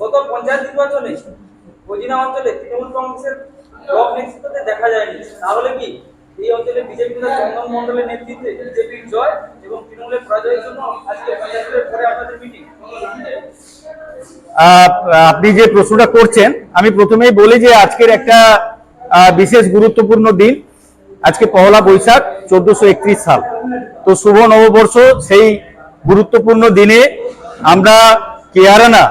গত পঞ্চায়েত নির্বাচনে গজিনা অঞ্চলে তৃণমূল কংগ্রেসের ব্লক নেতৃত্বতে দেখা যায়নি। তাহলে কি এই অঞ্চলে বিজেপি চন্দন মন্ডলের নেতৃত্বে বিজেপির জয় এবং তৃণমূলের পরাজয়ের জন্য আজকে পঞ্চায়েতের পরে আপনাদের মিটিং আপনি যে প্রশ্নটা করছেন, আমি প্রথমেই বলি যে আজকের একটা বিশেষ গুরুত্বপূর্ণ দিন। আজকে পহলা বৈশাখ, চোদ্দশো সাল। তো শুভ নববর্ষ, সেই গুরুত্বপূর্ণ দিনে আমরা কেয়ারানা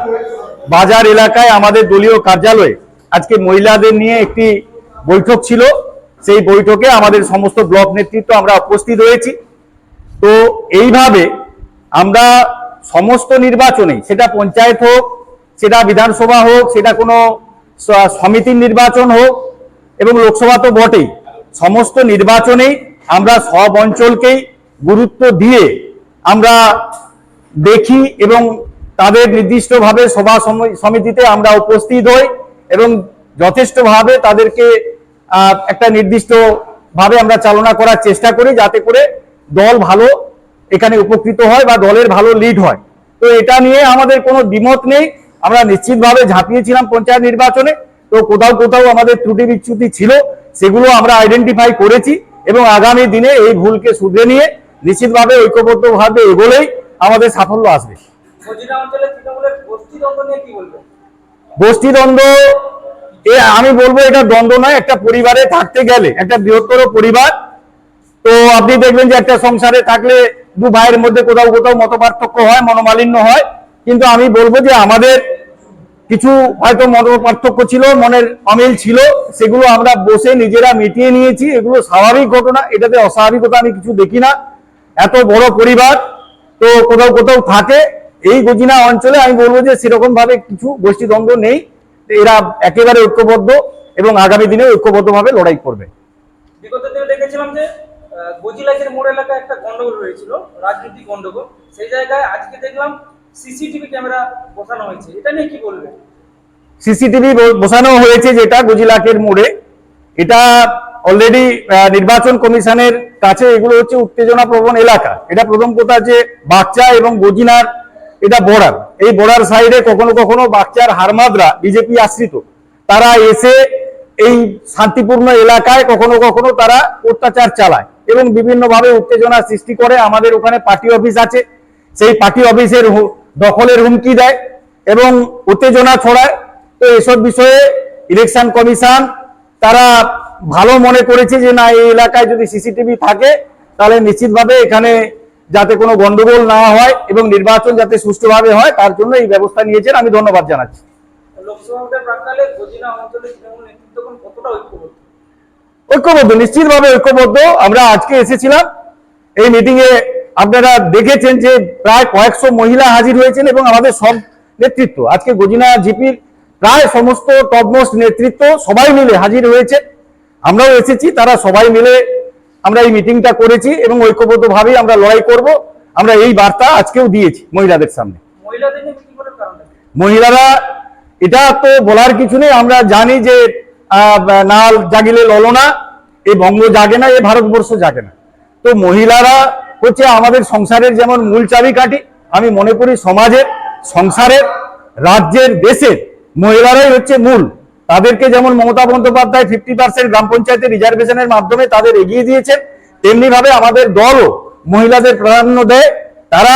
বাজার এলাকায় আমাদের দলীয় কার্যালয়ে আজকে মহিলাদের নিয়ে একটি বৈঠক ছিল। সেই বৈঠকে আমাদের সমস্ত ব্লক নেতৃত্ব আমরা উপস্থিত হয়েছি। তো এইভাবে আমরা সমস্ত নির্বাচনে, সেটা পঞ্চায়েত হোক, সেটা বিধানসভা হোক, সেটা কোনো সমিতির নির্বাচন হোক এবং লোকসভা তো বটেই, সমস্ত নির্বাচনেই আমরা সব অঞ্চলকেই গুরুত্ব দিয়ে আমরা দেখি এবং তাদের নির্দিষ্টভাবে সভা সমিতিতে আমরা উপস্থিত হই এবং যথেষ্টভাবে তাদেরকে একটা নির্দিষ্ট ভাবে আমরা চালনা করার চেষ্টা করি যাতে করে দল ভালো এখানে উপকৃত হয় বা দলের ভালো লিড হয়। তো এটা নিয়ে আমাদের কোনো দ্বিমত নেই। আমরা নিশ্চিতভাবে ঝাঁপিয়েছিলাম পঞ্চায়েত নির্বাচনে। তো কোথাও কোথাও আমাদের ত্রুটি বিচ্যুতি ছিল, সেগুলো আমরা আইডেন্টিফাই করেছি এবং আগামী দিনে এই ভুলকে শুধরে নিয়ে নিশ্চিতভাবে ঐক্যবদ্ধভাবে এগোলেই আমাদের সাফল্য আসবে। গজিনা অঞ্চলে তৃণমূলের গোষ্ঠী দ্বন্দ্ব নিয়ে কি বলবেন? গোষ্ঠী দ্বন্দ্ব, এ আমি বলব এটা দ্বন্দ্ব নয়, একটা পরিবারে থাকতে গেলে, একটা বৃহত্তর পরিবার। তো আপনি দেখবেন যে একটা সংসারে থাকলে দু ভাইয়ের মধ্যে কোথাও কোথাও মত পার্থক্য হয়, মনোমালিন্য হয়। কিন্তু আমি বলব যে আমাদের কিছু হয়তো মত পার্থক্য ছিল, মনের অমিল ছিল, সেগুলো আমরা বসে নিজেরা মিটিয়ে নিয়েছি। এগুলো স্বাভাবিক ঘটনা, এটাতে অস্বাভাবিকতা আমি কিছু দেখি না। এত বড় পরিবার, তো কোথাও কোথাও থাকে। এই গজিনা অঞ্চলে আমি বলব যে সেরকম ভাবে কিছু গোষ্ঠী দ্বন্দ্ব নেই। এরা একেবারে ঐক্যবদ্ধ এবং আগামী দিনে ঐক্যবদ্ধভাবে লড়াই করবে। বিগত দিনে দেখেছিলাম যে গজিলাচের মোড় এলাকায় একটা গন্ডগোল হয়েছিল রাজনৈতিক গন্ডগোল। সেই জায়গায় আজকে দেখলাম সিসিটিভি ক্যামেরা বসানো হয়েছে। এটা নিয়ে কি বলবেন? সিসিটিভি বসানো হয়েছে যেটা গুজিলাকের মোড়ে। এটা অলরেডি নির্বাচন কমিশনের কাছে এগুলো হচ্ছে উত্তেজনা প্রবণ এলাকা। এটা প্রথম কথা যে বাচ্চা এবং গজিনার এটা বর্ডার এই বর্ডার সাইডে কখনো কখনো বাচ্চার হারমাদরা বিজেপি আশ্রিত। তারা এসে এই শান্তিপূর্ণ এলাকায় কখনো কখনো তারা অত্যাচার চালায় এবং বিভিন্নভাবে উত্তেজনা সৃষ্টি করে। আমাদের ওখানে পার্টি অফিস আছে। সেই পার্টি অফিসের দখলের হুমকি দেয় এবং উত্তেজনা ছড়ায়। তো এসব বিষয়ে ইলেকশন কমিশন তারা ভালো মনে করেছে যে, না, এই এলাকায় যদি সিসিটিভি থাকে, তাহলে নিশ্চিতভাবে এখানে যাতে কোনো গন্ডগোল না হয় এবং নির্বাচন যাতে সুষ্ঠুভাবে হয় তার জন্য এই ব্যবস্থা নিয়েছেন আমি ধন্যবাদ জানাচ্ছি। ঐক্যবদ্ধ? নিশ্চিতভাবে ঐক্যবদ্ধ। আমরা আজকে এসেছিলাম এই মিটিং এ আপনারা দেখেছেন যে প্রায় কয়েকশো মহিলা হাজির হয়েছেন এবং আমাদের সব নেতৃত্ব আজকে গজিনা জিপির প্রায় সমস্ত টপমোস্ট নেতৃত্ব সবাই মিলে হাজির হয়েছে। আমরাও এসেছি তারা সবাই মিলে আমরা এই মিটিংটা করেছি এবং ঐক্যবদ্ধভাবেই আমরা লড়াই করব। আমরা এই বার্তা আজকেও দিয়েছি মহিলাদের সামনে। মহিলারা এটা তো বলার কিছু নেই। আমরা জানি যে নাল জাগিলে ললনা এই বঙ্গ জাগে না এই ভারতবর্ষ জাগে না। তো মহিলারা হচ্ছে আমাদের সংসারের যেমন মূল চাবিকাঠি আমি মনে করি সমাজের সংসারের রাজ্যের দেশের মহিলারাই হচ্ছে মূল। তাদেরকে যেমন মমতা বন্দ্যোপাধ্যায় ফিফটি পার্সেন্ট গ্রাম পঞ্চায়েতের রিজার্ভেশনের মাধ্যমে তাদের এগিয়ে দিয়েছেন তেমনি ভাবে আমাদের দলও মহিলাদের প্রাধান্য দেয়। তারা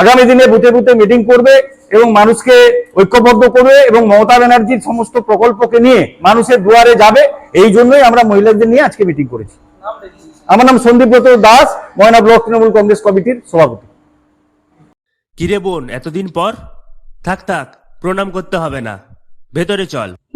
আগামী দিনে বুথে বুথে মিটিং করবে এবং মানুষকে ঐক্যবদ্ধ করবে এবং মমতা ব্যানার্জির সমস্ত প্রকল্পকে নিয়ে মানুষের দুয়ারে যাবে। এই জন্যই আমরা মহিলাদের নিয়ে আজকে মিটিং করেছি। আমার নাম সন্দীপব্রত দাস, ময়না ব্লক তৃণমূল কংগ্রেস কমিটির সভাপতি। কিরে বোন, এতদিন পর? থাক থাক, প্রণাম করতে হবে না। ভেতরে চল।